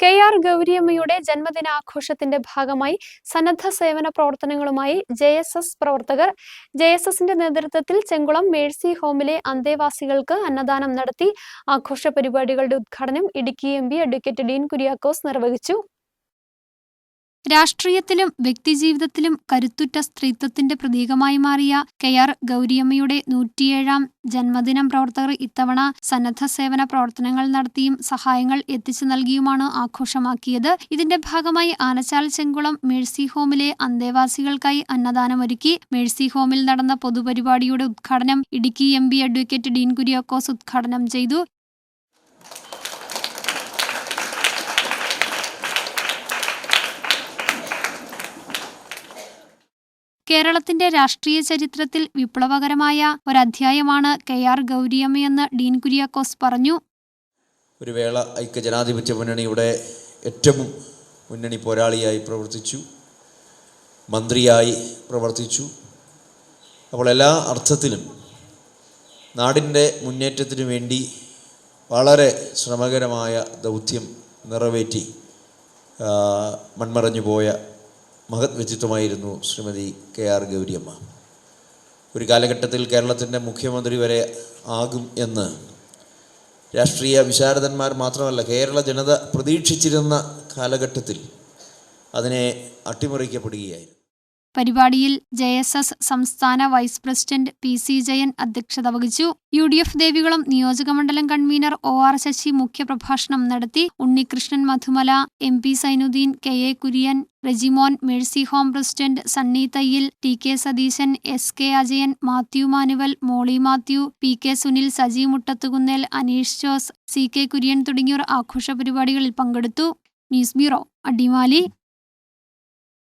K R ഗൗരിയമ്മയുടെ ജന്മദിനാഘോഷത്തിന്റെ ഭാഗമായി സന്നദ്ധ സേവന പ്രവർത്തനങ്ങളുമായി ജെ എസ് എസ് പ്രവർത്തകർ ജെ എസ് എസിന്റെ നേതൃത്വത്തിൽ ചെങ്കുളം മേഴ്സി ഹോമിലെ അന്തേവാസികൾക്ക് അന്നദാനം നടത്തി. ആഘോഷ പരിപാടികളുടെ ഉദ്ഘാടനം ഇടുക്കി എം അഡ്വക്കേറ്റ് ഡീൻ കുര്യാക്കോസ് നിർവഹിച്ചു. രാഷ്ട്രീയത്തിലും വ്യക്തിജീവിതത്തിലും കരുത്തുറ്റ സ്ത്രീത്വത്തിന്റെ പ്രതീകമായി മാറിയ കെ ആർ ഗൗരിയമ്മയുടെ നൂറ്റിയേഴാം ജന്മദിനം പ്രവർത്തകർ ഇത്തവണ സന്നദ്ധ സേവന പ്രവർത്തനങ്ങൾ നടത്തിയും സഹായങ്ങൾ എത്തിച്ചു നൽകിയുമാണ് ആഘോഷമാക്കിയത്. ഇതിന്റെ ഭാഗമായി ആനച്ചാൽ ചെങ്കുളം മേഴ്സി ഹോമിലെ അന്തേവാസികൾക്കായി അന്നദാനമൊരുക്കി. മേഴ്സി ഹോമിൽ നടന്ന പൊതുപരിപാടിയുടെ ഉദ്ഘാടനം ഇടുക്കി എം അഡ്വക്കേറ്റ് ഡീൻ കുര്യാക്കോസ് ഉദ്ഘാടനം ചെയ്തു. കേരളത്തിന്റെ രാഷ്ട്രീയ ചരിത്രത്തിൽ വിപ്ലവകരമായ ഒരധ്യായമാണ് കെ ആർ ഗൗരിയമ്മയെന്ന് ഡീൻ കുര്യാക്കോസ് പറഞ്ഞു. ഒരു വേള ഐക്യജനാധിപത്യ മുന്നണിയുടെ ഏറ്റവും മുന്നണി പോരാളിയായി പ്രവർത്തിച്ചു. മന്ത്രിയായി പ്രവർത്തിച്ചു. അപ്പോൾ എല്ലാ അർത്ഥത്തിലും നാടിന്റെ മുന്നേറ്റത്തിനു വേണ്ടി വളരെ ശ്രമകരമായ ദൗത്യം നിറവേറ്റി മൺമറഞ്ഞു പോയ മഹത് വ്യക്തിത്വമായിരുന്നു ശ്രീമതി കെ ആർ ഗൗരിയമ്മ. ഒരു കാലഘട്ടത്തിൽ കേരളത്തിന്റെ മുഖ്യമന്ത്രി വരെ ആകും എന്ന് രാഷ്ട്രീയ വിശാരദന്മാർ മാത്രമല്ല കേരള ജനത പ്രതീക്ഷിച്ചിരുന്ന കാലഘട്ടത്തിൽ അതിനെ അട്ടിമറിക്കപ്പെടുകയായിരുന്നു. പരിപാടിയിൽ ജെ എസ് എസ് സംസ്ഥാന vice president P C Jayan അധ്യക്ഷത വഹിച്ചു. യു ഡി എഫ് ദേവികുളം നിയോജകമണ്ഡലം കൺവീനർ ഒ ആർ ശശി മുഖ്യപ്രഭാഷണം നടത്തി. Unnikrishnan Madhumala M P Sainuddin K A Kurian Rejimon Mercy Home president Sunny Thayyil T K Satheesan S K Ajayan Mathew Manuel Molly Mathew P K Sunil Saji Muttathukunnel Aneesh Jose C K Kurian തുടങ്ങിയവർ ആഘോഷ പരിപാടികളിൽ പങ്കെടുത്തു. News bureau Adimali.